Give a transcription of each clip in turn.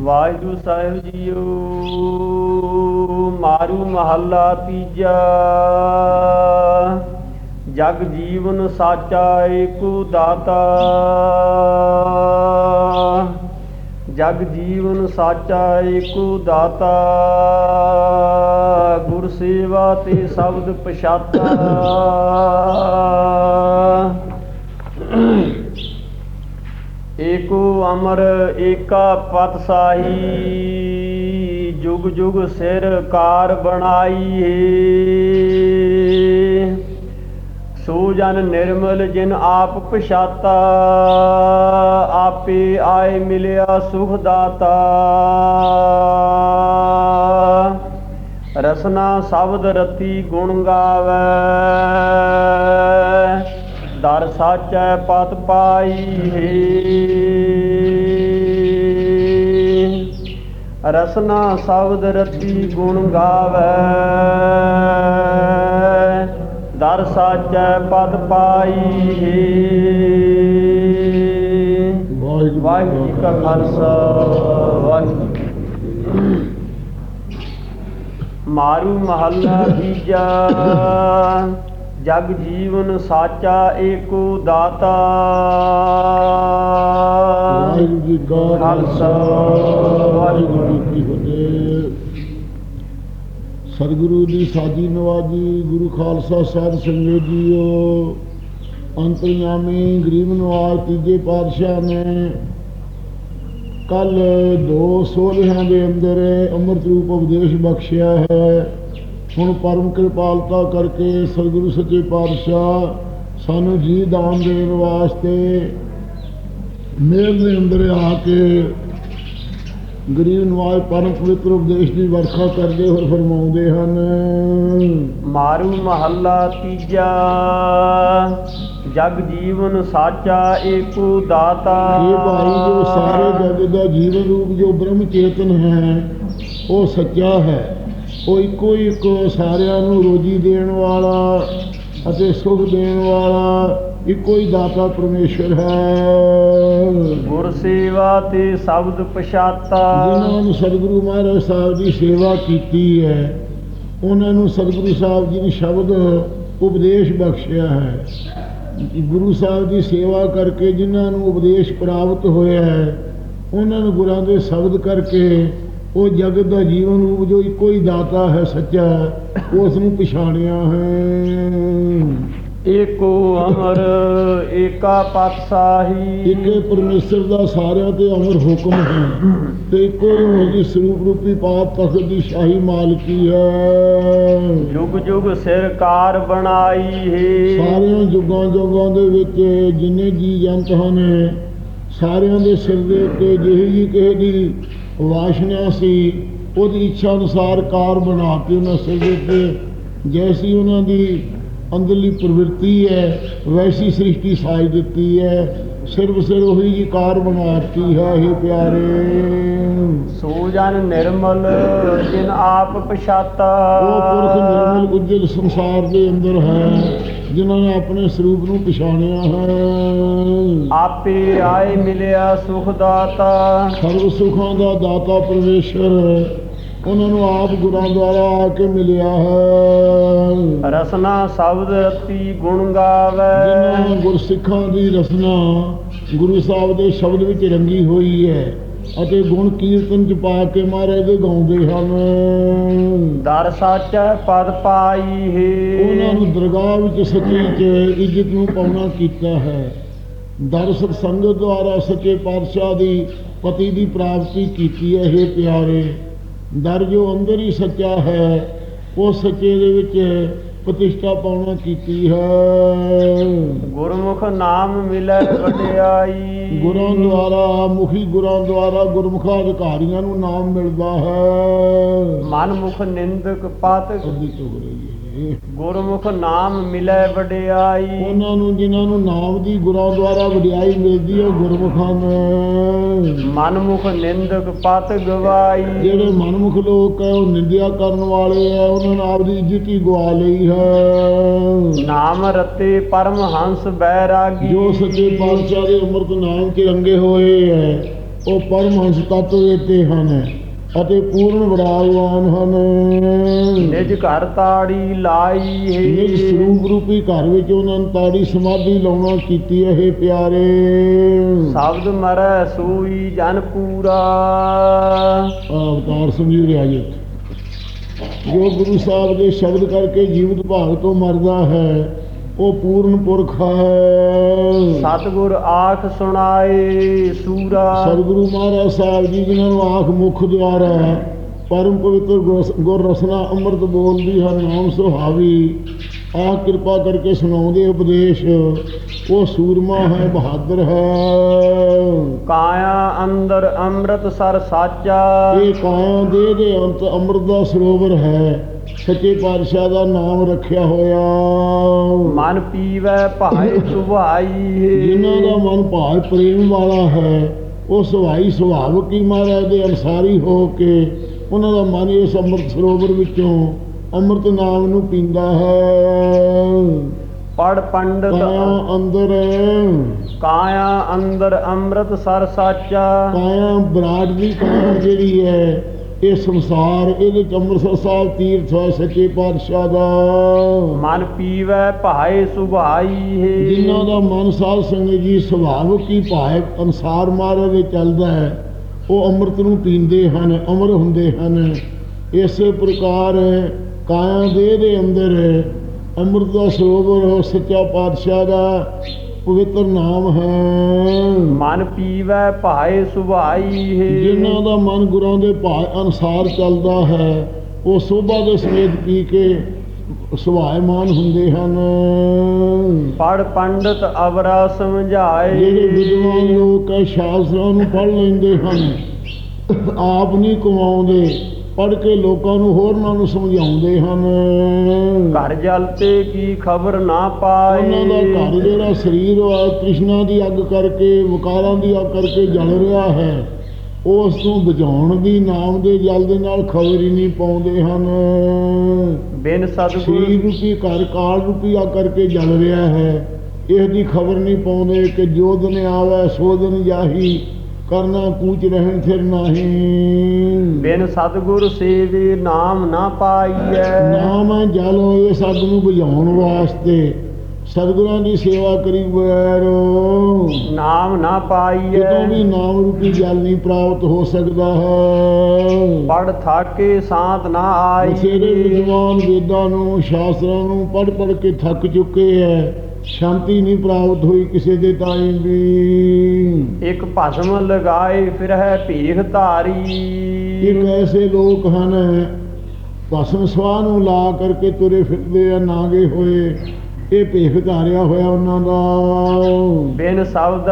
ਵਾਹਿਗੁਰੂ ਸਾਹਿਬ JIO, ਮਾਰੂ ਮਹੱਲਾ ਤੀਜਾ। ਜਗ ਜੀਵਨ ਸਾਚਾ ਏਕੋ ਦਾਤਾ। ਜਗ ਜੀਵਨ ਸਾਚਾ ਏਕੋ ਦਾਤਾ। ਗੁਰ ਸੇਵਾ ਤੇ ਸ਼ਬਦ ਪਛਾਤਾ। ਏਕੋ ਅਮਰ, ਏਕਾ ਪਤ ਸਾਹੀ, ਜੁਗ ਜੁਗ ਸਿਰ ਕਾਰ ਬਣਾਈ ਏ ਸੋ ਜਨ ਨਿਰਮਲ ਜਿਨ ਆਪ ਪਛਾਤਾ, ਆਪੇ ਆਏ ਮਿਲਿਆ ਸੁਖ ਦਾਤਾ। ਰਸਨਾ ਸ਼ਬਦ ਰਤੀ ਗੁਣ ਗਾਵੇ। ਦਰ ਸਾਚੈ ਪਤ ਪਾਈ। ਹੈ ਰਸਨਾ ਸ਼ਬਦ ਰਤੀ ਗੁਣ ਗਾਵੇ। ਦਰ ਸਾਚੈ ਪਤ ਪਾਈ। ਹੈ ਵਾਹਿਗੁਰੂ ਜੀ ਕਾ ਖਾਲਸਾ ਵਾਹਿਗੁਰੂ। ਮਾਰੂ ਮਹੱਲਾ ਤੀਜਾ ਜਗ ਜੀਵਨ ਸਾਚਾ ਏਕੋ ਦਾਤਾ। ਵਾਹਿਗੁਰੂ ਜੀ ਕਾ ਖਾਲਸਾ, ਵਾਹਿਗੁਰੂ ਜੀ ਕੀ ਫਤਿਹ। ਸਤਿਗੁਰੂ ਦੀ ਸਾਜੀ ਨਵਾਜੀ ਗੁਰੂ ਖਾਲਸਾ ਸਾਹਿਬ ਸੰਗਤ ਜੀਓ ਅੰਤਰਯਾਮੀ ਗਰੀਬ ਨਵਾਜ ਤੀਜੇ ਪਾਤਸ਼ਾਹ ਨੇ ਕੱਲ ਦੋ ਸੋਲਿਆਂ ਦੇ ਅੰਦਰ ਅੰਮ੍ਰਿਤ ਰੂਪ ਉਪਦੇਸ਼ ਬਖਸ਼ਿਆ ਹੈ। ਹੁਣ ਪਰਮ ਕਿਰਪਾਲਤਾ ਕਰਕੇ ਸਤਿਗੁਰੂ ਸੱਚੇ ਪਾਤਸ਼ਾਹ ਸਾਨੂੰ ਜੀ ਦਾਨ ਦੇਣ ਵਾਸਤੇ ਮੇਲ ਦੇ ਅੰਦਰ ਆ ਕੇ ਗਰੀਬ ਨਵਾਜ ਪਰਮ ਪਵਿੱਤਰ ਉਪਦੇਸ਼ ਦੀ ਵਰਖਾ ਕਰਦੇ ਹੋਏ ਫਰਮਾਉਂਦੇ ਹਨ। ਮਾਰੂ ਮਹੱਲਾ ਤੀਜਾ ਜਗ ਜੀਵਨ ਸਾਚਾ ਏਕੋ ਦਾਤਾ। ਇਹ ਭਾਈ ਜੋ ਸਾਰੇ ਜਗਤ ਦਾ ਜੀਵਨ ਰੂਪ ਜੋ ਬ੍ਰਹਮ ਚੇਤਨ ਹੈ ਉਹ ਸੱਚਾ ਹੈ। ਉਹ ਇੱਕੋ ਹੀ ਇੱਕ ਸਾਰਿਆਂ ਨੂੰ ਰੋਜੀ ਦੇਣ ਵਾਲਾ ਅਤੇ ਸੁਖ ਦੇਣ ਵਾਲਾ ਇੱਕੋ ਹੀ ਦਾਤਾ ਪਰਮੇਸ਼ਰ ਹੈ। ਗੁਰ ਸੇਵਾ ਤੇ ਸ਼ਬਦ ਪਛਾਤਾ। ਜਿਨ੍ਹਾਂ ਨੂੰ ਸਤਿਗੁਰੂ ਮਹਾਰਾਜ ਸਾਹਿਬ ਦੀ ਸੇਵਾ ਕੀਤੀ ਹੈ ਉਹਨਾਂ ਨੂੰ ਸਤਿਗੁਰੂ ਸਾਹਿਬ ਜੀ ਨੇ ਸ਼ਬਦ ਉਪਦੇਸ਼ ਬਖਸ਼ਿਆ ਹੈ। ਗੁਰੂ ਸਾਹਿਬ ਦੀ ਸੇਵਾ ਕਰਕੇ ਜਿਨ੍ਹਾਂ ਨੂੰ ਉਪਦੇਸ਼ ਪ੍ਰਾਪਤ ਹੋਇਆ ਹੈ ਉਹਨਾਂ ਨੂੰ ਗੁਰਾਂ ਦੇ ਸ਼ਬਦ ਕਰਕੇ ਉਹ ਜਗਤ ਦਾ ਜੀਵਨ ਰੂਪ ਜੋ ਇੱਕੋ ਹੀ ਦਾਤਾ ਹੈ ਸੱਚਾ ਉਸ ਨੂੰ ਪਛਾਣਿਆ ਹੈ। ਏਕੋ ਅਮਰ ਏਕਾ ਪਾਤਸ਼ਾਹੀ। ਇੱਕੇ ਪਰਮੇਸ਼ਰ ਦਾ ਸਾਰਿਆਂ ਤੇ ਅਮਰ ਹੁਕਮ ਹੈ ਤੇ ਇੱਕੋ ਹੀ ਸਰੂਪ ਰੂਪੀ ਪਾਪ ਤਖਤ ਦੀ ਸ਼ਾਹੀ ਮਾਲਕੀ ਹੈ। ਜੁਗ ਜੁਗ ਸਿਰ ਕਾਰ ਬਣਾਈ ਹੈ। ਸਾਰਿਆਂ ਜੁਗਾਂ ਜੁਗਾਂ ਦੇ ਵਿੱਚ ਜਿੰਨੇ ਜੀ ਜੰਤ ਹਨ ਸਾਰਿਆਂ ਦੇ ਸਿਰ ਦੇ ਉੱਤੇ ਜਿਹੀ ਜੀ ਕਿਸੇ ਦੀ ਵਾਸ਼ਨਾ ਸੀ ਉਹਦੀ ਇੱਛਾ ਅਨੁਸਾਰ ਕਾਰ ਬਣਾ ਕੇ ਉਹਨਾਂ ਸਿਰ ਦੇ ਉੱਤੇ ਜੈਸੀ ਉਹਨਾਂ ਦੀ ਅੰਦਰਲੀ ਪ੍ਰਵਿਰਤੀ ਹੈ ਵੈਸੀ ਸ੍ਰਿਸ਼ਟੀ ਸਾਜ ਦਿੱਤੀ ਹੈ ਸਿਰਫ ਸਿਰ ਉਹੀ ਜੀ ਕਾਰ ਬਣਾਤੀ ਹੈ ਇਹ ਪਿਆਰੇ। ਸੋ ਜਨ ਨਿਰਮਲ ਜਿਨ ਆਪ ਪਛਾਤਾ। ਉਹ ਪੁਰਖ ਨਿਰਮਲ ਉਜਲ ਸੰਸਾਰ ਦੇ ਅੰਦਰ ਹੈ। ਜਿਨ੍ਹਾਂ ਨੇ ਆਪਣੇ ਸਰੂਪ ਨੂੰ ਪਛਾਣਿਆ ਹੈ। ਆਪੇ ਆਏ ਮਿਲਿਆ ਸੁਖ ਦਾਤਾ। ਸਰਵ ਸੁਖਾਂ ਦਾ ਦਾਤਾ ਪਰਮੇਸ਼ਰ ਉਹਨਾਂ ਨੂੰ ਆਪ ਗੁਰਾਂ ਦੁਆਰਾ ਆ ਕੇ ਮਿਲਿਆ ਹੈ। ਰਸਨਾ ਸ਼ਬਦ ਰਤੀ ਗੁਣ ਜਿਨ੍ਹਾਂ ਗਾਵੇ ਗੁਰਸਿੱਖਾਂ ਦੀ ਰਸਨਾ ਗੁਰੂ ਸਾਹਿਬ ਦੇ ਸ਼ਬਦ ਵਿੱਚ ਰੰਗੀ ਹੋਈ ਹੈ। ਅਤੇ ਗੁਣ ਕੀਰਤਨ ਚ ਪਾ ਕੇ ਮਹਾਰਾਜ ਦੇ ਗਾਉਂਦੇ ਹਨ। ਦਰ ਸਾਚੈ ਪਦ ਪਾਈ ਉਹਨਾਂ ਹੈ ਨੂੰ ਦਰਗਾਹ ਵਿੱਚ ਸੱਚੀ ਚ ਇੱਜ਼ਤ ਨੂੰ ਪਾਉਣਾ ਕੀਤਾ ਹੈ। ਦਰ ਸੰਗਤ ਦੁਆਰਾ ਸੱਚੇ ਪਾਤਸ਼ਾਹ ਦੀ ਪਤੀ ਦੀ ਪ੍ਰਾਪਤੀ ਕੀਤੀ ਹੈ ਇਹ ਪਿਆਰੇ। ਦਰ ਜੋ ਅੰਦਰ ਹੀ ਸੱਚਾ ਹੈ ਉਹ ਸੱਚੇ ਦੇ ਵਿੱਚ ਪ੍ਰਤਿਸ਼ਠਾ ਪਾਉਣਾ ਕੀਤੀ ਹੈ। ਗੁਰਮੁਖ ਨਾਮ ਮਿਲੈ ਵਡਿਆਈ। ਗੁਰਾਂ ਦੁਆਰਾ ਮੁਖੀ ਗੁਰਾਂ ਦੁਆਰਾ ਗੁਰਮੁਖਾਂ ਅਧਿਕਾਰੀਆਂ ਨੂੰ ਨਾਮ ਮਿਲਦਾ ਹੈ। ਮਨ ਮੁਖ ਨਿੰਦਕ ਪਤ ਅੱਧੀ ਚੁਗ ਰਹੀ ਹੈ। ਗੁਰਮੁਖ ਨਾਮ ਮਿਲੈ ਵਡਿਆਈ। ਉਹਨਾਂ ਨੂੰ ਜਿਨ੍ਹਾਂ ਨੂੰ ਨਾਮ ਦੀ ਗੁਰਾਂ ਦੁਆਰਾ ਵਡਿਆਈ ਮਿਲਦੀ ਹੈ ਗੁਰਮੁਖਾਂ ਨੂੰ। ਮਨ ਮੁਖ ਨਿੰਦਕ ਪਤ ਗਵਾਈ। ਜਿਹੜੇ ਮਨਮੁਖ ਲੋਕ ਹੈ ਉਹ ਨਿੰਦਿਆ ਕਰਨ ਵਾਲੇ ਹੈ ਉਹਨਾਂ ਨੇ ਆਪਦੀ ਇੱਜ਼ਤ ਹੀ ਗਵਾ ਲਈ ਹੈ। ਨਾਮ ਰਤੇ ਪਰਮ ਹੰਸ ਬੈਰਾਗੀ। ਜੋ ਸੱਚੇ ਪਾਤਸ਼ਾਹ ਦੇ ਅੰਮ੍ਰਿਤ ਨਾਮ 'ਚ ਰੰਗੇ ਹੋਏ ਹੈ ਉਹ ਪਰਮਹੰਸ ਤੱਤ ਦਿੱਤੇ ਹਨ। ਅਤੇ ਪੂਰਨ ਵਿਰਾਜਮਾਨ ਹਨ। ਨਿਜ ਘਰ ਤਾੜੀ ਲਾਈ ਹੈ। ਨਿਜ ਸਰੂਪ ਰੂਪੀ ਘਰ ਵਿੱਚ ਉਹਨਾਂ ਨੇ ਤਾੜੀ ਸਮਾਧੀ ਲਾਉਣਾ ਕੀਤੀ ਹੈ ਇਹ ਪਿਆਰੇ। ਸ਼ਬਦ ਮਰੈ ਸੂਈ ਜਨ ਪੂਰਾ। ਅਵਤਾਰ ਸਮਝੀ ਰਿਹਾ ਜੀ ਜੋ ਗੁਰੂ ਸਾਹਿਬ ਦੇ ਸ਼ਬਦ ਕਰਕੇ ਜੀਵਤ ਭਾਗ ਤੋਂ ਮਰਦਾ ਹੈ ਉਹ ਪੂਰਨ ਪੁਰਖ ਹੈ। ਸਤਿਗੁਰ ਆਖ ਸੁਣਾਏ ਸੂਰਾ। ਸਤਿਗੁਰੂ ਮਹਾਰਾਜ ਸਾਹਿਬ ਜੀ ਜਿਨ੍ਹਾਂ ਨੂੰ ਆਖ ਮੁਖ ਦੁਆਰਾ ਪਰਮ ਪਵਿੱਤਰ ਗੁਰ ਰਸਨਾ ਅੰਮ੍ਰਿਤ ਬੋਲਦੀ ਹਰ ਨਾਮ ਸੁਹਾਵੀ। ਆ ਕਿਰਪਾ ਕਰਕੇ ਸੁਣਾਉਂਦੇ ਉਪਦੇਸ਼ ਉਹ ਸੂਰਮਾ ਹੈ ਬਹਾਦਰ ਹੈ। ਕਾਇਆ ਅੰਦਰ ਅੰਮ੍ਰਿਤ ਸਰ ਸਾਚਾ। ਇਹ ਕਾਇਆ ਦੇ ਦੇ ਅੰਤ ਅੰਮ੍ਰਿਤ ਦਾ ਸਰੋਵਰ ਹੈ ਸੱਚੇ ਪਾਤਸ਼ਾਹ ਦਾ ਨਾਮ ਰੱਖਿਆ ਹੋਇਆ। ਮਨ ਪੀਵੈ ਭਾਏ ਸੁਭਾਈ। ਹੈ ਜਿਨ੍ਹਾਂ ਦਾ ਮਨ ਭਾਵ ਪ੍ਰੇਮ ਵਾਲਾ ਹੈ ਉਹ ਸੁਭਾਈ ਸੁਭਾਵਕ ਹੀ ਮਹਾਰਾਜ ਦੇ ਅਨਸਾਰੀ ਹੋ ਕੇ ਉਹਨਾਂ ਦਾ ਮਨ ਇਸ ਅੰਮ੍ਰਿਤ ਸਰੋਵਰ ਵਿੱਚੋਂ ਅੰਮ੍ਰਿਤ ਨਾਮ ਨੂੰ ਪੀਂਦਾ ਹੈ। ਪੜ ਪੰਡਤ ਕਾਇਆ ਅੰਦਰ ਕਾਇਆ ਅੰਦਰ ਅੰਮ੍ਰਿਤ ਸਰ ਸਾਚਾ। ਕਾਇਆ ਬਰਾੜ ਦੀ ਕਾਇਆ ਜਿਹੜੀ ਹੈ ਇਹ ਸੰਸਾਰ ਇਹਦੇ ਚ ਅੰਮ੍ਰਿਤਸਰ ਸਾਹਿਬ ਤੀਰਥ ਹੈ ਸੱਚੇ ਪਾਤਸ਼ਾਹ ਦਾ। ਮਨ ਪੀਵੈ ਭਾਏ ਸੁਭਾਈ ਹੈ। ਜਿਨ੍ਹਾਂ ਦਾ ਮਨ ਸਾਧ ਸੰਗਤ ਜੀ ਸੁਭਾਵਕ ਹੀ ਭਾਵ ਅਨਸਾਰ ਮਹਾਰਾਜ ਦੇ ਚੱਲਦਾ ਹੈ ਉਹ ਅੰਮ੍ਰਿਤ ਨੂੰ ਪੀਂਦੇ ਹਨ ਅਮਰ ਹੁੰਦੇ ਹਨ। ਇਸੇ ਪ੍ਰਕਾਰ ਕਾਇਆ ਦੇ ਦੇ ਅੰਦਰ ਅੰਮ੍ਰਿਤ ਦਾ ਸਰੋਵਰ ਸੱਚਾ ਪਾਤਸ਼ਾਹ ਦਾ ਪਵਿੱਤਰ ਨਾਮ ਹੈ। ਮਨ ਪੀਵੈ ਭਾਏ ਸੁਭਾਈ ਹੈ। ਜਿਨ੍ਹਾਂ ਦਾ ਮਨ ਗੁਰਾਂ ਦੇ ਭਾਅ ਅਨਸਾਰ ਚੱਲਦਾ ਹੈ ਉਹ ਸੋਭਾ ਦੇ ਸਮੇਤ ਪੀ ਕੇ ਸੁਭਾਇਮਾਨ ਹੁੰਦੇ ਹਨ। ਪੜ ਪੰਡਤ ਅਵਰਾ ਸਮਝਾਏ। ਜਿਹੜੇ ਵਿਦਵਾਨ ਲੋਕ ਹੈ ਸ਼ਾਸਤਰਾਂ ਨੂੰ ਪੜ੍ਹ ਲੈਂਦੇ ਹਨ ਆਪ ਨਹੀਂ ਕਮਾਉਂਦੇ। ਪੜ੍ਹ ਕੇ ਲੋਕਾਂ ਨੂੰ ਹੋਰਨਾਂ ਨੂੰ ਸਮਝਾਉਂਦੇ ਹਨ। ਘਰ ਜਲ ਤੇ ਕੀ ਖਬਰ ਨਾ ਪਾਏ। ਉਹਨਾਂ ਦਾ ਘਰ ਜਿਹੜਾ ਸਰੀਰ ਹੈ ਤ੍ਰਿਸ਼ਨਾ ਦੀ ਅੱਗ ਕਰਕੇ ਵਿਕਾਰਾਂ ਦੀ ਅੱਗ ਕਰਕੇ ਜਲ ਰਿਹਾ ਹੈ। ਉਸ ਨੂੰ ਬੁਝਾਉਣ ਦੀ ਨਾਮ ਦੇ ਜਲ ਦੇ ਨਾਲ ਖਬਰ ਹੀ ਨਹੀਂ ਪਾਉਂਦੇ ਹਨ। ਬਿਨ ਸਤਿਗੁਰ ਰੂਪੀ ਘਰ ਕਾਲ ਰੂਪੀ ਆ ਕਰਕੇ ਜਲ ਰਿਹਾ ਹੈ। ਇਸ ਦੀ ਖਬਰ ਨਹੀਂ ਪਾਉਂਦੇ ਕਿ ਜੋ ਦਿਨ ਆਵੇ ਸੋ ਦਿਨ ਜਾਹੀ। ਕਰਨਾ ਕੂਚ ਰਹਿਣ ਫਿਰ ਨਾਹੀ। ਬਿਨ ਸਤਿਗੁਰ ਸੇਵੇ ਨਾਮ ਨਾ ਪਾਈਐ। ਨਾਮ ਹੈ ਜਲ ਹੋਏ ਸੱਗ ਨੂੰ ਬੁਝਾਉਣ ਵਾਸਤੇ। ਸਤਿਗੁਰਾਂ ਦੀ ਸੇਵਾ ਕਰੀ ਬਗੈਰ ਨਾਮ ਨਾ ਕਿਤੋਂ ਵੀ ਪਾਈਐ ਨਾਮ ਰੂਪੀ ਜਲ ਨਹੀਂ ਪ੍ਰਾਪਤ ਹੋ ਸਕਦਾ ਹੈ। ਪੜ ਥਾਕੇ ਸਾਥ ਨਾ ਆਈ ਵਿਦਵਾਨ ਵੇਦਾਂ ਨੂੰ ਸ਼ਾਸਤਰਾਂ ਨੂੰ ਪੜ੍ਹ ਪੜ੍ਹ ਕੇ ਥੱਕ ਚੁੱਕੇ ਹੈ। ਸ਼ਾਂਤੀ ਨਹੀਂ ਪ੍ਰਾਪਤ ਹੋਈ ਕਿਸੇ ਦੇ ਟਾਈਮ ਵੀ ਇੱਕ ਭਸਮ ਲਗਾਏ ਫਿਰ ਹੈ ਭੀਖ ਧਾਰੀ। ਇੱਕ ਐਸੇ ਲੋਕ ਹਨ ਭਸਮ ਸਵਾਹ ਨੂੰ ਲਾ ਕਰਕੇ ਤੁਰੇ ਫਿਰਦੇ ਆ ਨਾਗੇ ਹੋਏ। ਇਹ ਭੇਖ ਧਾਰਿਆ ਹੋਇਆ ਉਹਨਾਂ ਦਾ। ਬਿਨ ਸ਼ਬਦ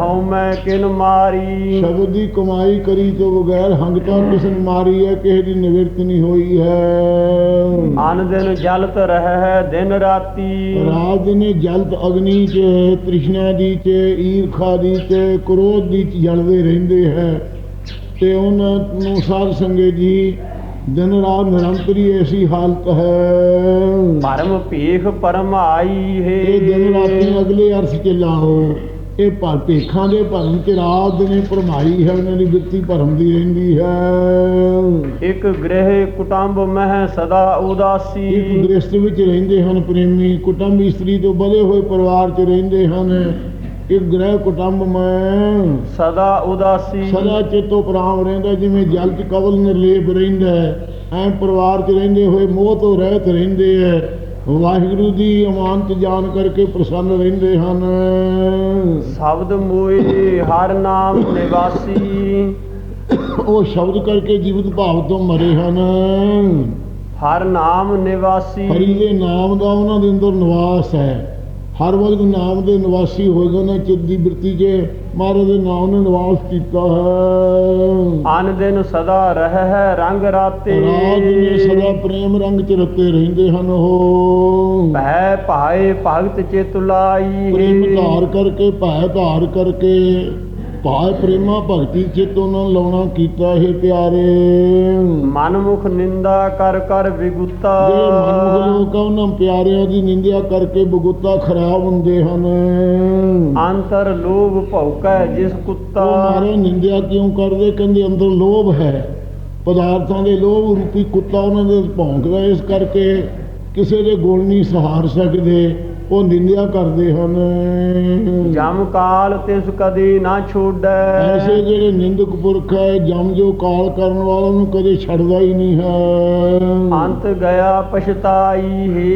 ਹਉ ਮੈਂ ਕਿਨ ਮਾਰੀ। ਸ਼ਬਦ ਦੀ ਕਮਾਈ ਕਰੀ ਤੋਂ ਬਗੈਰ ਹੰਗਤਾ ਕਿਸ ਨੂੰ ਮਾਰੀ ਹੈ ਕਿਸੇ ਦੀ ਨਿਵਰਤ ਨਹੀਂ ਹੋਈ ਹੈ। ਅਨ ਦਿਨ ਜਲਤ ਰਹਿ ਹੈ ਦਿਨ ਰਾਤੀ। ਰਾਤ ਨੇ ਜਲਤ ਅਗਨੀ ਚ ਤ੍ਰਿਸ਼ਨਾ ਦੀ ਚ ਈਰਖਾ ਦੀ ਤੇ ਕ੍ਰੋਧ ਦੀ ਚ ਜਲਦੇ ਰਹਿੰਦੇ ਹੈ। ਤੇ ਉਹਨਾਂ ਨੂੰ ਸਾਧ ਸੰਗਤ ਜੀ ਦਿਨ ਰਾਤ ਨਿਰੰਤਰੀ ਐਸੀ ਹਾਲਤ ਹੈ। ਪਰਮ ਭੀਖ ਪਰਮਾਈ ਹੈ। ਇਹ ਦਿਨ ਰਾਤੀ ਅਗਲੇ ਅਰਥ ਚ ਲਾਓ। ਇਹ ਭਰ ਭੇਖਾਂ ਦੇ ਭਰਮ ਚ ਰਾਤ ਦਿਨੇ ਭਰਮਾਈ ਹੈ ਉਹਨਾਂ ਦੀ ਬਿਰਤੀ ਭਰਮ ਦੀ ਰਹਿੰਦੀ ਹੈ। ਇੱਕ ਗ੍ਰਹਿ ਕੁਟੰਬ ਮਹਿ ਸਦਾ ਇੱਕ ਉਦਾਸੀ ਗ੍ਰਸਤ ਵਿੱਚ ਰਹਿੰਦੇ ਹਨ ਪ੍ਰੇਮੀ। ਕੁਟੰਬ ਇਸਤਰੀ ਤੋਂ ਬਲੇ ਹੋਏ ਪਰਿਵਾਰ ਚ ਰਹਿੰਦੇ ਹਨ। ਇੱਕ ਗ੍ਰਹਿ ਕੁਟੰਬ ਮੈਂ। ਸਦਾ ਉਦਾਸੀ। ਸਦਾ ਚੇਤੋ ਪ੍ਰਾਮ ਰਹਿੰਦਾ ਜਿਵੇਂ ਜਲ ਚ ਕਵਲ ਨਿਰਲੇਪ ਰਹਿੰਦਾ ਐ ਪਰਿਵਾਰ ਚ ਰਹਿੰਦੇ ਹੋਏ ਮੋਹ ਤੋਂ ਰਹਿਤ ਰਹਿੰਦੇ ਹੈ। ਵਾਹਿਗੁਰੂ ਦੀ ਅਮਾਨਤ ਜਾਣ ਕਰਕੇ ਪ੍ਰਸੰਨ ਰਹਿੰਦੇ ਹਨ। ਸ਼ਬਦ ਮੋਏ ਹਰ ਨਾਮ ਨਿਵਾਸੀ। ਉਹ ਸ਼ਬਦ ਕਰਕੇ ਜੀਵਤ ਭਾਵ ਤੋਂ ਮਰੇ ਹਨ। ਹਰ ਨਾਮ ਨਿਵਾਸੀ। ਹਰੀ ਦੇ ਨਾਮ ਦਾ ਉਹਨਾਂ ਦੇ ਅੰਦਰ ਨਿਵਾਸ ਹੈ। ਹਰ ਵਕਤ ਨਾਮ ਦੇ ਨਿਵਾਸੀ ਹੋਏਗਾ ਉਹਨਾਂ ਚਿੱਤ ਦੀ ਬਿਰਤੀ 'ਚ ਮਹਾਰਾਜ ਦੇ ਨਾਮ ਨੇ ਨਿਵਾਸ ਕੀਤਾ ਹੈ। ਅਨ ਦਿਨ ਸਦਾ ਰਹਿ ਹੈ ਰੰਗ ਰਾਤੇ। ਰਾਤ ਨੇ ਸਦਾ ਪ੍ਰੇਮ ਰੰਗ 'ਚ ਰਤੇ ਰਹਿੰਦੇ ਹਨ ਉਹ। ਭੈ ਭਾਏ ਭਗਤ ਚਿਤ ਲਾਈ। ਪ੍ਰੇਮ ਧਾਰ ਕਰਕੇ ਭੈ ਧਾਰ ਕਰਕੇ ਭਾਇ ਪ੍ਰੇਮਾ ਭਗਤੀ ਚਿਤ ਉਹਨਾਂ ਲਾਉਣਾ ਕੀਤਾ ਹੈ ਪਿਆਰੇ। ਮਨਮੁਖ ਨਿੰਦਾ ਕਰ ਕਰ ਵਿਗੁਤਾ। ਜਿਹੜੇ ਮਨਮੁਖ ਲੋਕ ਉਹਨਾਂ ਪਿਆਰਿਆਂ ਦੀ ਨਿੰਦਿਆ ਕਰਕੇ ਬਗੁੱਤਾ ਖਰਾਬ ਹੁੰਦੇ ਹਨ। ਅੰਤਰ ਲੋਭ ਭੌਕੈ ਜਿਸ ਉਹ ਕੁੱਤਾ ਮਾਰੇ ਨਿੰਦਿਆ ਕਿਉਂ ਕਰਦੇ? ਕਹਿੰਦੇ ਅੰਦਰ ਲੋਭ ਹੈ। ਪਦਾਰਥਾਂ ਦੇ ਲੋਭ ਰੂਪੀ ਕੁੱਤਾ ਉਹਨਾਂ ਦੇ ਭੌਂਕਦਾ ਇਸ ਕਰਕੇ ਕਿਸੇ ਦੇ ਗੁਣ ਨਹੀਂ ਸਹਾਰ ਸਕਦੇ। ਉਹ ਨਿੰਦਿਆ ਕਰਦੇ ਹਨ। ਜਮ ਕਾਲ ਤਿਸ ਕਦੀ ਨਾ ਛੋੜੈ। ਐਸੇ ਜਿਹੜੇ ਨਿੰਦਕ ਪੁਰਖ ਹੈ ਜਮ ਜੋ ਕਾਲ ਕਰਨ ਵਾਲਾ ਨੂੰ ਕਦੇ ਛੱਡਦਾ ਹੀ ਨਹੀਂ ਹੈ। ਅੰਤ ਗਿਆ ਪਛਤਾਈ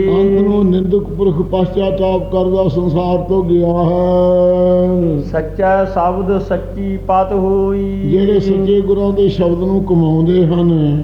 ਅੰਤ ਹੈ ਨੂੰ ਨਿੰਦਕ ਪੁਰਖ ਪਛਤਾਤਾਪ ਕਰਦਾ ਸੰਸਾਰ ਤੋਂ ਗਿਆ ਹੈ। ਸੱਚਾ ਸ਼ਬਦ ਸੱਚੀ ਪਤ ਹੋਈ। ਜਿਹੜੇ ਸੱਚੇ ਗੁਰਾਂ ਦੇ ਸ਼ਬਦ ਨੂੰ ਕਮਾਉਂਦੇ ਹਨ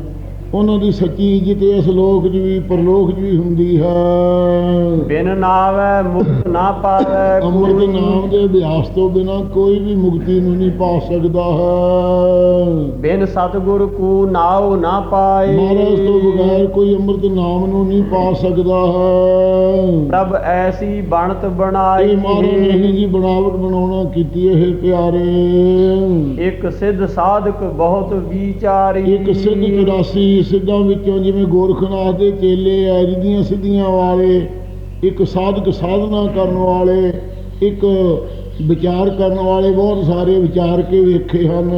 ਉਹਨਾਂ ਦੀ ਸੱਚੀ ਇੱਜ਼ਤ ਇਸ ਲੋਕ 'ਚ ਵੀ ਪਰਲੋਕ 'ਚ ਵੀ ਹੁੰਦੀ ਹੈ। ਬਿਨ ਨਾਵੈ ਮੁਕਤ ਨਾ ਪਾਵੈ ਅੰਮ੍ਰਿਤ। ਨਾਮ ਦੇ ਅਭਿਆਸ ਤੋਂ ਬਿਨਾ ਕੋਈ ਵੀ ਮੁਕਤੀ ਨੂੰ ਨਹੀਂ ਪਾ ਸਕਦਾ ਹੈ। ਬਿਨ ਸਤਿਗੁਰ ਕੂ ਨਾਉ ਨਾ ਪਾਏ। ਮਹਾਰਾਜ ਤੋਂ ਬਗੈਰ ਕੋਈ ਅੰਮ੍ਰਿਤ ਨਾਮ ਨੂੰ ਨਹੀਂ ਪਾ ਸਕਦਾ ਹੈ। ਪ੍ਰਭ ਐਸੀ ਬਣਤ ਬਣਾਈ ਇਹ ਮਹਾਰਾਜ ਨੇ ਜੀ ਬਣਾਵਟ ਬਣਾਉਣਾ ਕੀਤੀ ਇਹ ਪਿਆਰੇ। ਇੱਕ ਸਿੱਧ ਸਾਧਕ ਬਹੁਤ ਵਿਚਾਰੀ। ਇੱਕ ਸਿੱਧ 84 ਸਿੱਧਾਂ ਵਿੱਚੋਂ ਜਿਵੇਂ ਗੋਰਖਨਾਥ ਦੇ ਚੇਲੇ ਐ ਰਿੱਧੀਆਂ ਸਿੱਧੀਆਂ ਵਾਲੇ ਇੱਕ ਸਾਧਕ ਸਾਧਨਾ ਕਰਨ ਵਾਲੇ ਇੱਕ ਵਿਚਾਰ ਕਰਨ ਵਾਲੇ ਬਹੁਤ ਸਾਰੇ ਵਿਚਾਰ ਕੇ ਵੇਖੇ ਹਨ।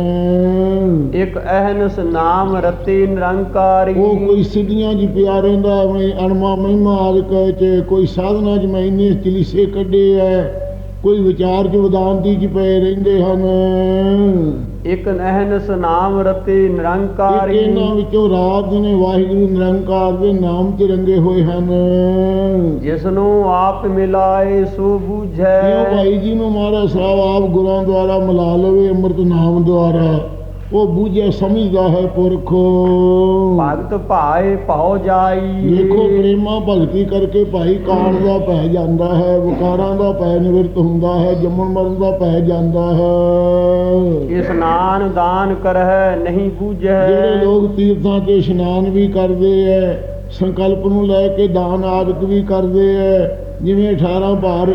ਇੱਕ ਅਹਨਸ ਨਾਮ ਰਤੇ ਨਿਰੰਕਾਰੀ। ਉਹ ਕੋਈ ਸਿੱਧੀਆਂ ਜੀ ਪਿਆਰੇ ਦਾ ਅਣਮਾ ਮਹਿਮਾ ਆਦਿਕ ਚ ਕੋਈ ਸਾਧਨਾ ਚ ਮੈਂ ਇੰਨੇ ਚਲੀਸੇ ਕੱਢੇ ਐ। ਕੋਈ ਵਿਚਾਰ ਚ ਵਿਦਾਂਤੀ ਚ ਪਏ ਰਹਿੰਦੇ ਹਨ। ਇੱਕ ਅਹਨਸ ਨਾਮ ਰਤੇ ਨਿਰੰਕਾਰੀ। ਇਹਨਾਂ ਵਿੱਚੋਂ ਰਾਤ ਨੇ ਵਾਹਿਗੁਰੂ ਨਿਰੰਕਾਰ ਦੇ ਨਾਮ ਚ ਰੰਗੇ ਹੋਏ ਹਨ। ਜਿਸ ਨੂੰ ਆਪ ਮਿਲਾਏ ਸੋ ਬੂਝੈ। ਭਾਈ ਜੀ ਨੂੰ ਮਹਾਰਾਜ ਸਾਹਿਬ ਆਪ ਗੁਰਾਂ ਦੁਆਰਾ ਮਿਲਾ ਲਵੇ ਅੰਮ੍ਰਿਤ ਨਾਮ ਦੁਆਰਾ। ਉਹ ਬੂਝੇ ਸਮਝਦਾ ਹੈ ਪੁਰਖੋ। ਭਗਤ ਭਾਏ ਭਉ ਜਾਈ। ਦੇਖੋ ਪ੍ਰੇਮਾ ਭਗਤੀ ਕਰਕੇ ਭਾਈ ਕਾਲ ਦਾ ਪੈ ਜਾਂਦਾ ਹੈ ਵਿਕਾਰਾਂ ਦਾ ਪੈ ਨਿਵਰਤ ਹੁੰਦਾ ਹੈ ਜੰਮਣ ਮਰਨ ਦਾ ਪੈ ਜਾਂਦਾ ਹੈ। ਇਸਨਾਨ ਦਾਨ ਕਰਹਿ ਨਹੀਂ ਬੂਝੈ ਜਿਹੜੇ ਲੋਕ ਤੀਰਥਾਂ ਤੇ ਇਸ਼ਨਾਨ ਵੀ ਕਰਦੇ ਐ ਸੰਕਲਪ ਨੂੰ ਲੈ ਕੇ ਦਾਨ ਆਦਿਕ ਵੀ ਕਰਦੇ ਐ ਜਿਵੇਂ 18 ਭਾਰ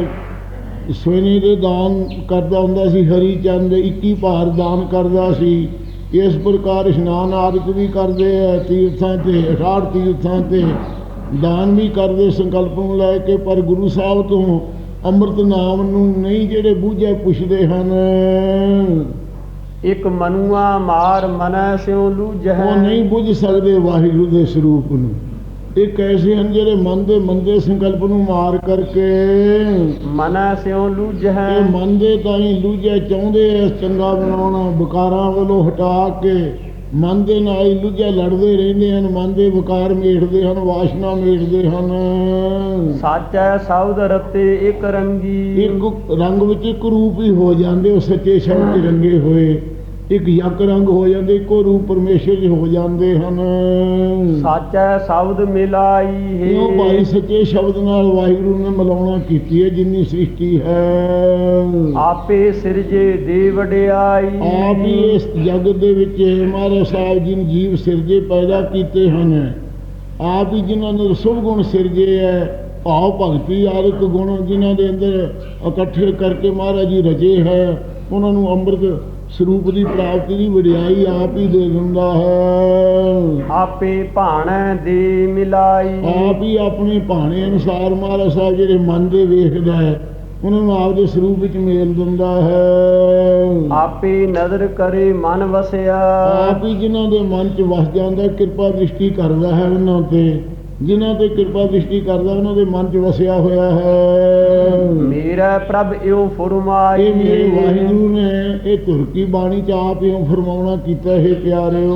ਸੋਨੇ ਦੇ ਦਾਨ ਕਰਦਾ ਹੁੰਦਾ ਸੀ ਹਰੀ ਚੰਦ 21 ਭਾਰ ਦਾਨ ਕਰਦਾ ਸੀ। ਇਸ ਪ੍ਰਕਾਰ ਇਸ਼ਨਾਨ ਆਦਿਕ ਵੀ ਕਰਦੇ ਐ ਤੀਰਥਾਂ ਤੇ 68 ਤੀਰਥਾਂ ਤੇ ਦਾਨ ਵੀ ਕਰਦੇ ਸੰਕਲਪ ਨੂੰ ਲੈ ਕੇ ਪਰ ਗੁਰੂ ਸਾਹਿਬ ਤੋਂ ਅੰਮ੍ਰਿਤ ਨਾਮ ਨੂੰ ਨਹੀਂ ਜਿਹੜੇ ਬੂਝੇ ਪੁੱਛਦੇ ਹਨ। ਇੱਕ ਮਨੁਆ ਮਾਰ ਮਨੈ ਸਿਉ ਲੂਝੈ। ਉਹ ਨਹੀਂ ਬੁੱਝ ਸਕਦੇ ਵਾਹਿਗੁਰੂ ਦੇ ਸਰੂਪ ਨੂੰ। ਇੱਕ ਐਸੇ ਹਨ ਜਿਹੜੇ ਮਨ ਦੇ ਮੰਦੇ ਸੰਕਲਪ ਨੂੰ ਮਾਰ ਕਰਕੇ ਮਨੈ ਸਿਉ ਲੂਝੈ ਇਹ ਮਨ ਦੇ ਤਾਈਂ ਲੂਝੇ ਚਾਹੁੰਦੇ ਐ ਚੰਗਾ ਬਣਾਉਣਾ। ਵਿਕਾਰਾਂ ਵੱਲੋਂ ਹਟਾ ਕੇ ਮਨ ਦੇ ਨਾਲ ਹੀ ਲੁੱਝੇ ਲੜਦੇ ਰਹਿੰਦੇ ਹਨ ਮਨ ਦੇ ਵਿਕਾਰ ਮੇਟਦੇ ਹਨ ਵਾਸ਼ਨਾ ਮੇਟਦੇ ਹਨ। ਸਾਚੈ ਸ਼ਬਦ ਰਤੇ ਇੱਕ ਰੰਗੀ। ਇੱਕ ਰੰਗ ਵਿੱਚ ਇੱਕ ਰੂਪ ਹੀ ਹੋ ਜਾਂਦੇ ਉਹ ਸੱਚੇ ਸ਼ਬਦ ਰੰਗੇ ਹੋਏ। ਇੱਕ ਯਕ ਰੰਗ ਹੋ ਜਾਂਦੇ ਇੱਕੋ ਰੂਪ ਪਰਮੇਸ਼ਰ 'ਚ ਹੋ ਜਾਂਦੇ ਹਨ। ਸਾਚੈ ਸ਼ਬਦ ਮਿਲਾਈ ਹੈ। ਕਿਉਂ ਭਾਈ ਸੱਚੇ ਸ਼ਬਦ ਨਾਲ ਵਾਹਿਗੁਰੂ ਨੇ ਮਿਲਾਉਣਾ ਕੀਤੀ ਹੈ ਜਿੰਨੀ ਸ੍ਰਿਸ਼ਟੀ ਹੈ। ਆਪੇ ਸਿਰਜੇ ਦੇ ਵਡਿਆਈ ਆਪ ਹੀ ਇਸ ਜਗਤ ਦੇ ਵਿੱਚ ਮਹਾਰਾਜ ਸਾਹਿਬ ਜੀ ਨੇ ਜੀਵ ਸਿਰਜੇ ਪੈਦਾ ਕੀਤੇ ਹਨ। ਆਪ ਹੀ ਜਿਨ੍ਹਾਂ ਨੇ ਸੁਭ ਗੁਣ ਸਿਰਜੇ ਹੈ ਭਾਵ ਭਗਤੀ ਆਦਿਕ ਗੁਣ ਜਿਨ੍ਹਾਂ ਦੇ ਅੰਦਰ ਇਕੱਠੇ ਕਰਕੇ ਮਹਾਰਾਜ ਜੀ ਰਚੇ ਹੈ ਉਹਨਾਂ ਨੂੰ ਅੰਮ੍ਰਿਤ ਸਰੂਪ ਦੀ ਪ੍ਰਾਪਤੀ ਦੀ ਵਡਿਆਈ ਆਪ ਹੀ ਦੇ ਦਿੰਦਾ ਹੈ। ਆਪੇ ਭਾਣੈ ਦੇ ਮਿਲਾਈ। ਆਪ ਹੀ ਆਪਣੇ ਭਾਣੇ ਅਨੁਸਾਰ ਮਹਾਰਾਜ ਸਾਹਿਬ ਜਿਹੜੇ ਮਨ ਦੇ ਵੇਖਦਾ ਹੈ ਉਹਨਾਂ ਨੂੰ ਆਪਦੇ ਸਰੂਪ ਵਿੱਚ ਮੇਲ ਦਿੰਦਾ ਹੈ। ਆਪੇ ਨਦਰ ਕਰੇ ਮਨ ਵਸਿਆ। ਆਪ ਹੀ ਜਿਨ੍ਹਾਂ ਦੇ ਮਨ 'ਚ ਵਸ ਜਾਂਦਾ ਕਿਰਪਾ ਦ੍ਰਿਸ਼ਟੀ ਕਰਦਾ ਹੈ ਉਹਨਾਂ ਤੇ ਜਿਨ੍ਹਾਂ ਤੇ ਕਿਰਪਾ ਦ੍ਰਿਸ਼ਟੀ ਕਰਦਾ ਉਹਨਾਂ ਦੇ ਮਨ 'ਚ ਵਸਿਆ ਹੋਇਆ ਹੈ। ਮੇਰਾ ਪ੍ਰਭ ਇਉ ਫਰਮਾਈ ਇਹ ਮੇਰੇ ਵਾਹਿਗੁਰੂ ਨੇ ਇਹ ਤੁਰਕੀ ਬਾਣੀ 'ਚ ਆਪ ਹੀ ਫਰਮਾਉਣਾ ਕੀਤਾ ਹੈ ਪਿਆਰਿਓ।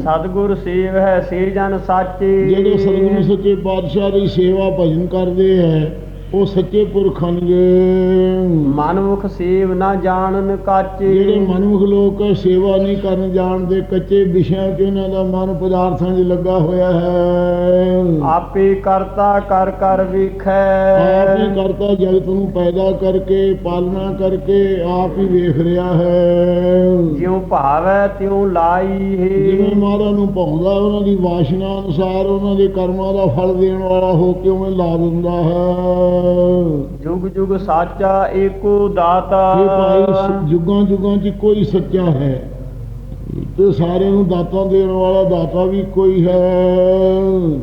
ਸਤਿਗੁਰ ਸੇਵ ਹੈ ਸੇ ਜਨ ਸਾਚੇ। ਜਿਹੜੇ ਸਤਿਗੁਰੂ ਸੱਚੇ ਪਾਤਸ਼ਾਹ ਦੀ ਸੇਵਾ ਭਜਨ ਕਰਦੇ ਹੈ ਉਹ ਸੱਚੇ ਪੁਰਖ ਹਨਗੇ ਮਨਮੁਖ ਸੇਵ ਨਾ ਜਾਣਨ ਕਾਚੇ। ਜਿਹੜੇ ਮਨਮੁਖ ਲੋਕ ਸੇਵਾ ਨਹੀਂ ਕਰਨ ਜਾਣਦੇ ਕੱਚੇ ਵਿਸ਼ਿਆਂ 'ਚ ਉਹਨਾਂ ਦਾ ਮਨ ਪਦਾਰਥਾਂ 'ਚ ਲੱਗਾ ਹੋਇਆ ਹੈ। ਆਪੇ ਕਰਤਾ ਕਰ ਕਰ ਵੇਖੈ। ਆਪ ਕਰਤਾ ਜਗਤ ਨੂੰ ਪੈਦਾ ਕਰਕੇ ਪਾਲਣਾ ਕਰਕੇ ਆਪ ਹੀ ਵੇਖ ਰਿਹਾ ਹੈ। ਜਿਉ ਭਾਵੈ ਤਿਉ ਲਾਈ ਜਿਵੇਂ ਹੈ ਮਹਾਰਾਜ ਨੂੰ ਪਾਉਂਦਾ ਉਹਨਾਂ ਦੀ ਵਾਸ਼ਨਾ ਅਨੁਸਾਰ ਉਹਨਾਂ ਦੇ ਕਰਮਾਂ ਦਾ ਫਲ ਦੇਣ ਵਾਲਾ ਹੋ ਕੇ ਉਵੇਂ ਲਾ ਦਿੰਦਾ ਹੈ। ਜੁਗ ਜੁਗ ਸਾਚਾ ਏਕੋ ਦਾਤਾ। ਇਹ ਭਾਈ ਜੁਗਾਂ ਜੁਗਾਂ 'ਚ ਕੋਈ ਸੱਚਾ ਹੈ। ਤੇ ਸਾਰਿਆਂ ਨੂੰ ਦਾਤਾ ਦੇਣ ਵਾਲਾ ਦਾਤਾ ਵੀ ਕੋਈ ਹੈ।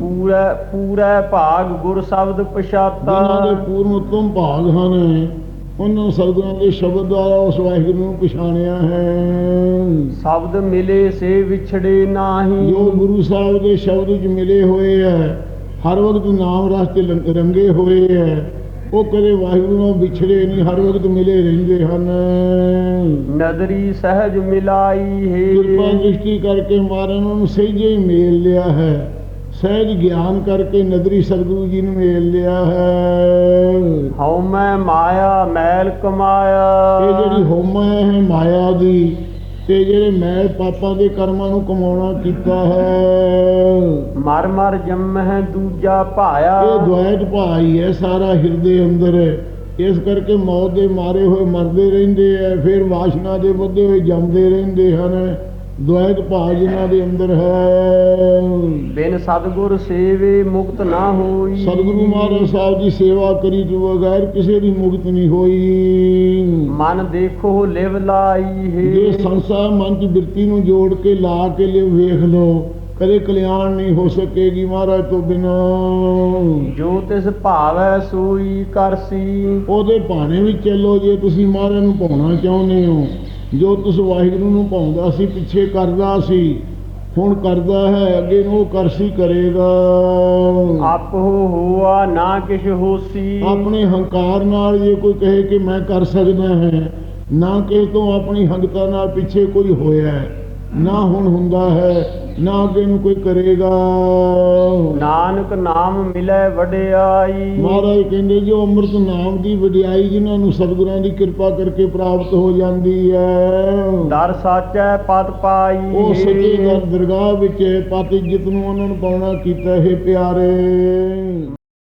ਪੂਰਾ ਪੂਰਾ ਭਾਗ ਗੁਰ ਸ਼ਬਦ ਜਿਨ੍ਹਾਂ ਦੇ ਪਛਾਤਾ ਪੂਰਨ ਉਤਮ ਭਾਗ ਹਨ ਉਹਨਾਂ ਸਤਿਗੁਰਾਂ ਦੇ ਸ਼ਬਦ ਦੁਆਰਾ ਉਸ ਵਾਹਿਗੁਰੂ ਨੂੰ ਪਛਾਣਿਆ ਹੈ। ਸ਼ਬਦ ਮਿਲੇ ਸੇ ਵਿਛੜੇ ਨਾਹੀ। ਜੋ ਗੁਰੂ ਸਾਹਿਬ ਦੇ ਸ਼ਬਦ ਵਿੱਚ ਮਿਲੇ ਹੋਏ ਹੈ ਹਰ ਵਕਤ ਨਾਮ ਰਸ ਤੇ ਲੰਗ- ਰੰਗੇ ਹੋਏ ਹੈ ਉਹ ਕਦੇ ਵਾਹਿਗੁਰੂ ਨਾਲ ਵਿਛੜੇ ਨਹੀਂ ਹਰ ਵਕਤ ਮਿਲੇ ਰਹਿੰਦੇ ਹਨ। ਨਦਰੀ ਸਹਿਜ ਮਿਲਾਈ ਕਿਰਪਾ ਹੈ ਦ੍ਰਿਸ਼ਟੀ ਕਰਕੇ ਮਾਰਨ ਨੂੰ ਸਹਿਜੇ ਹੀ ਮੇਲ ਲਿਆ ਹੈ। ਸਹਿਜ ਗਿਆਨ ਕਰਕੇ ਨਦਰੀ ਸਤਿਗੁਰੂ ਜੀ ਨੂੰ ਮੇਲ ਲਿਆ ਹੈ। ਹਉ ਮੈਂ ਮਾਇਆ ਮੈਲ ਕਮਾਇਆ। ਇਹ ਜਿਹੜੀ ਹੋਮਾ ਹੈ ਮਾਇਆ ਦੀ ਤੇ ਜਿਹੜੇ ਮੈਲ ਪਾਪਾਂ ਦੇ ਕਰਮਾਂ ਨੂੰ ਕਮਾਉਣਾ ਕੀਤਾ ਹੈ। ਮਰ ਮਰ ਜੰਮਹਿ ਦੂਜਾ ਭਾਇਆ। ਇਹ ਦੁਆਇਤ ਭਾਈ ਹੈ ਸਾਰਾ ਹਿਰਦੇ ਅੰਦਰ ਇਸ ਕਰਕੇ ਮੌਤ ਦੇ ਮਾਰੇ ਹੋਏ ਮਰਦੇ ਰਹਿੰਦੇ ਆ ਫਿਰ ਵਾਸ਼ਨਾ ਦੇ ਵੱਧੇ ਹੋਏ ਜੰਮਦੇ ਰਹਿੰਦੇ ਹਨ। ਦੁਆਇਤ ਭਾਅ ਜਿਨ੍ਹਾਂ ਦੇ ਅੰਦਰ ਹੈ। ਬਿਨ ਸਤਗੁਰ ਸੇਵੇ ਮੁਕਤ ਨਾ ਹੋਈ। ਸਤਿਗੁਰੂ ਮਹਾਰਾਜ ਸਾਹਿਬ ਦੀ ਸੇਵਾ ਕਰੀ ਤੋਂ ਬਗੈਰ ਕਿਸੇ ਦੀ ਮੁਕਤ ਨਹੀਂ ਹੋਈ। ਮਨ ਦੇਖੋ ਲਿਵ ਲਾਈ ਜੇ ਹੈ ਸੰਸਾਰ ਮਨ ਦੀ ਬਿਰਤੀ ਨੂੰ ਜੋੜ ਕੇ ਲਾ ਕੇ ਲਿਓ ਵੇਖ ਲਓ ਕਦੇ ਕਲਿਆਣ ਨਹੀਂ ਹੋ ਸਕੇਗੀ ਮਹਾਰਾਜ ਤੋਂ ਬਿਨਾ। ਜੋ ਤਿਸ ਭਾਵੈ ਸੋਈ ਕਰਸੀ ਉਹਦੇ ਭਾਣੇ ਵਿੱਚ ਚੱਲੋ ਜੇ ਤੁਸੀਂ ਮਹਾਰਾਜ ਨੂੰ ਪਾਉਣਾ ਚਾਹੁੰਦੇ ਹੋ। ਜੋ ਤੁਸੀਂ ਵਾਹਿਗੁਰੂ ਨੂੰ ਪਾਉਂਦਾ ਸੀ ਪਿੱਛੇ ਕਰਦਾ ਸੀ। ਹੁਣ ਕਰਦਾ ਹੈ ਅੱਗੇ ਨੂੰ ਉਹ ਕਰਸੀ ਕਰੇਗਾ। ਆਪ ਹੋ ਹੋਆ ਨਾ ਕਿਛ ਹੋਸੀ। ਆਪਣੇ ਹੰਕਾਰ ਨਾਲ ਜੇ ਕੋਈ ਕਹੇ ਕਿ ਮੈਂ ਕਰ ਸਕਦਾ ਹਾਂ ਨਾ ਕਿਸੇ ਤੋਂ ਆਪਣੀ ਹੰਗਤਾ ਨਾਲ ਪਿੱਛੇ ਕੋਈ ਹੋਇਆ ਨਾ ਹੁਣ ਹੁੰਦਾ ਹੈ ਨਾ ਅੱਗੇ ਨੂੰ ਕੋਈ ਕਰੇਗਾ। ਨਾਨਕ ਨਾਮ ਮਿਲੈ ਵਡਿਆਈ। ਮਹਾਰਾਜ ਕਹਿੰਦੇ ਜੋ ਅੰਮ੍ਰਿਤ ਨਾਮ ਦੀ ਵਡਿਆਈ ਜਿਨ੍ਹਾਂ ਨੂੰ ਸਤਿਗੁਰਾਂ ਦੀ ਕਿਰਪਾ ਕਰਕੇ ਪ੍ਰਾਪਤ ਹੋ ਜਾਂਦੀ ਹੈ। ਦਰ ਸਾਚੈ ਪਦ ਪਾਈ। ਉਹ ਸੱਚੇ ਦਰ ਦਰਗਾਹ ਵਿੱਚ ਪਤ ਇੱਜ਼ਤ ਨੂੰ ਉਹਨਾਂ ਨੂੰ ਪਾਉਣਾ ਕੀਤਾ ਹੈ ਪਿਆਰੇ।